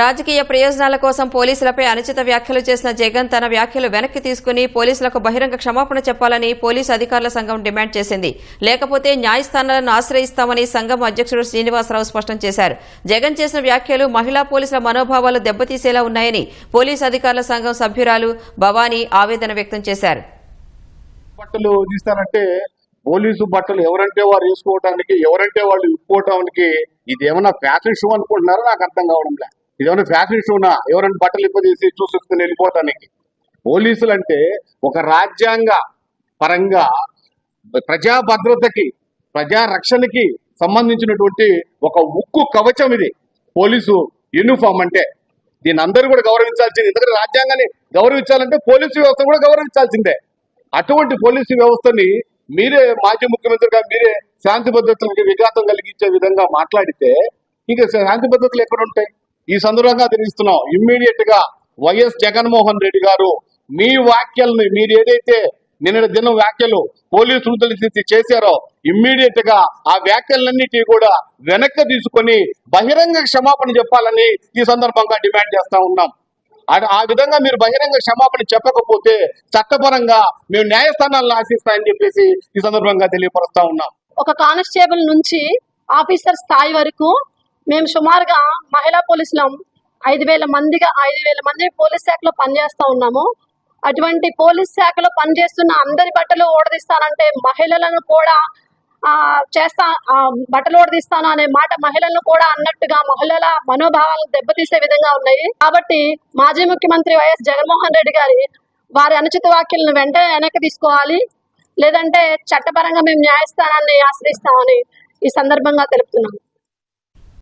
రాజకీయ ప్రయోజనాల కోసం పోలీసులపై అనుచిత వ్యాఖ్యలు చేసిన జగన్ తన వ్యాఖ్యలు వెనక్కి తీసుకుని పోలీసులకు బహిరంగ క్షమాపణ చెప్పాలని పోలీసు అధికారుల సంఘం డిమాండ్ చేసింది. లేకపోతే న్యాయస్థానాలను ఆశ్రయిస్తామని సంఘం అధ్యక్షుడు శ్రీనివాసరావు స్పష్టం చేశారు. జగన్ చేసిన వ్యాఖ్యలు మహిళా పోలీసుల మనోభావాలు దెబ్బతీసేలా ఉన్నాయని పోలీసు అధికారుల సంఘం సభ్యురాలు భవానీ ఆవేదన వ్యక్తం చేశారు. బట్టలు తీస్తానంటే పోలీసు బట్టలు ఎవరంటే వారు వేసుకోవడానికి ఎవరంటే వాళ్ళు ఇప్పుకోవటానికి ఇది ఏమన్నా ఫ్యాషన్ షో అనుకుంటున్నారో? నాకు అర్థం కావడం లేదు. ఇది ఏమన్నా ఫ్యాషన్ షోనా ఎవరైనా బట్టలు ఇప్పదీసి చూసేసుకుని వెళ్ళిపోవటానికి పోలీసులు అంటే ఒక రాజ్యాంగ పరంగా ప్రజా భద్రతకి ప్రజా రక్షణకి సంబంధించినటువంటి ఒక ఉక్కు కవచం ఇది. పోలీసు యూనిఫామ్ అంటే. దీని అందరూ కూడా గౌరవించాల్సింది. ఎందుకంటే రాజ్యాంగాన్ని గౌరవించాలంటే పోలీసు వ్యవస్థ కూడా గౌరవించాల్సిందే. అటువంటి పోలీసు వ్యవస్థని మీరే మాజీ ముఖ్యమంత్రిగా మీరే శాంతి భద్రతలకు విఘాతం కలిగించే విధంగా మాట్లాడితే ఇంకా శాంతి భద్రతలు ఎక్కడ ఉంటాయి ఈ సందర్భంగా తెలియస్తున్నాం ఇమ్మీడియట్గా వైఎస్ జగన్మోహన్ రెడ్డి గారు మీ వ్యాఖ్యల్ని మీరు ఏదైతే నిన్న దినం వ్యాఖ్యలు పోలీసులు తెలిసి చేశారో ఇమ్మీడియట్గా ఆ వ్యాఖ్యలన్నిటి కూడా వెనక్కి తీసుకొని బహిరంగ క్షమాపణ చెప్పాలని ఈ సందర్భంగా డిమాండ్ చేస్తా ఉన్నాం. ఆ- ఆ విధంగా మీరు బహిరంగ క్షమాపణ చెప్పకపోతే చట్టపరంగా మేము న్యాయస్థానాలను ఆశిస్తాయని చెప్పేసి ఈ సందర్భంగా తెలియపరుస్తా ఉన్నాం. ఒక కానిస్టేబుల్ నుంచి ఆఫీసర్ స్థాయి వరకు మేము సుమారుగా మహిళా పోలీసులం ఐదు వేల మందిగా ఐదు వేల మంది పోలీస్ శాఖలో పనిచేస్తూ ఉన్నాము. అటువంటి పోలీస్ శాఖలో పనిచేస్తున్న అందరి బట్టలు ఓడదీస్తానంటే మహిళలను కూడా ఆ చేస్తా ఆ, బట్టలు ఓడదీస్తాను అనే మాట మహిళలను కూడా అన్నట్టుగా మహిళల మనోభావాలను దెబ్బతీసే విధంగా ఉన్నాయి. కాబట్టి మాజీ ముఖ్యమంత్రి వైఎస్ జగన్మోహన్ రెడ్డి గారి వారి అనుచిత వ్యాఖ్యలను వెంటనే వెనక్కి తీసుకోవాలి. లేదంటే చట్టపరంగా మేము న్యాయస్థానాన్ని ఆశ్రయిస్తామని ఈ సందర్భంగా తెలుపుతున్నాం.